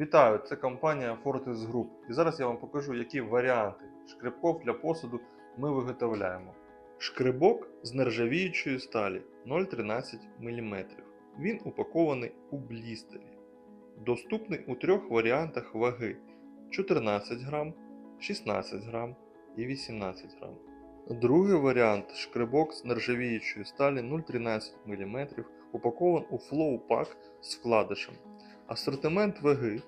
Вітаю, це компанія Fortis Group. І зараз я вам покажу, які варіанти шкребков для посуду ми виготовляємо. Шкребок з нержавіючої сталі 0,13 мм. Він упакований у блістері. Доступний у трьох варіантах ваги 14 грам, 16 грам і 18 грам. Другий варіант шкребок з нержавіючої сталі 0,13 мм упакован у Pack з вкладишем. Асортимент ваги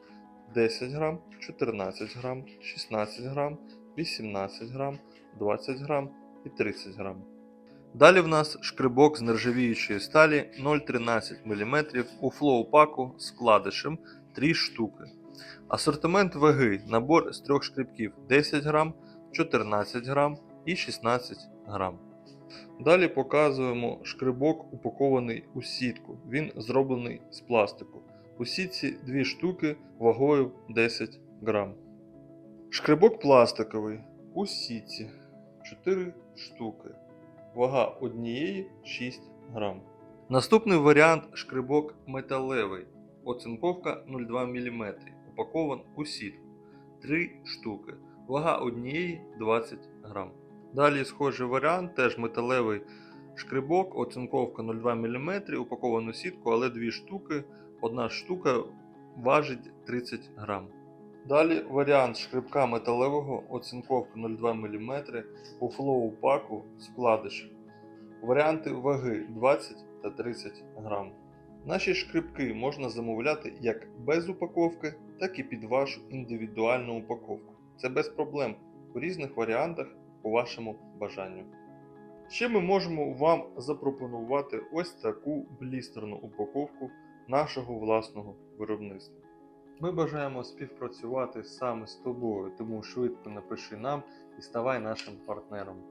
10 грам, 14 грам, 16 грам, 18 грам, 20 грам і 30 грам. Далі в нас шкребок з нержавіючої сталі 0,13 мм у флоу-паку з вкладишем 3 штуки. Асортимент ваги набор з трьох шкребків 10 грам, 14 грам і 16 грам. Далі показуємо шкребок упакований у сітку. Він зроблений з пластику. У сітці дві штуки вагою 10 грам. Шкребок пластиковий у сітці 4 штуки. Вага однієї 6 грам. Наступний варіант шкребок металевий. Оцинковка 0,2 мм. Упакован у сітку 3 штуки. Вага однієї 20 грам. Далі схожий варіант, теж металевий шкребок, оцинковка 0,2 мм, упакован у сітку, але дві штуки. Одна штука важить 30 грам. Далі варіант шкребка металевого, оцинковка 0,2 мм у флоу паку з вкладишем. Варіанти ваги 20 та 30 грам. Наші шкребки можна замовляти як без упаковки, так і під вашу індивідуальну упаковку. Це без проблем у різних варіантах по вашому бажанню. Ще ми можемо вам запропонувати ось таку блістерну упаковку нашого власного виробництва. Ми бажаємо співпрацювати саме з тобою, тому швидко напиши нам і ставай нашим партнером.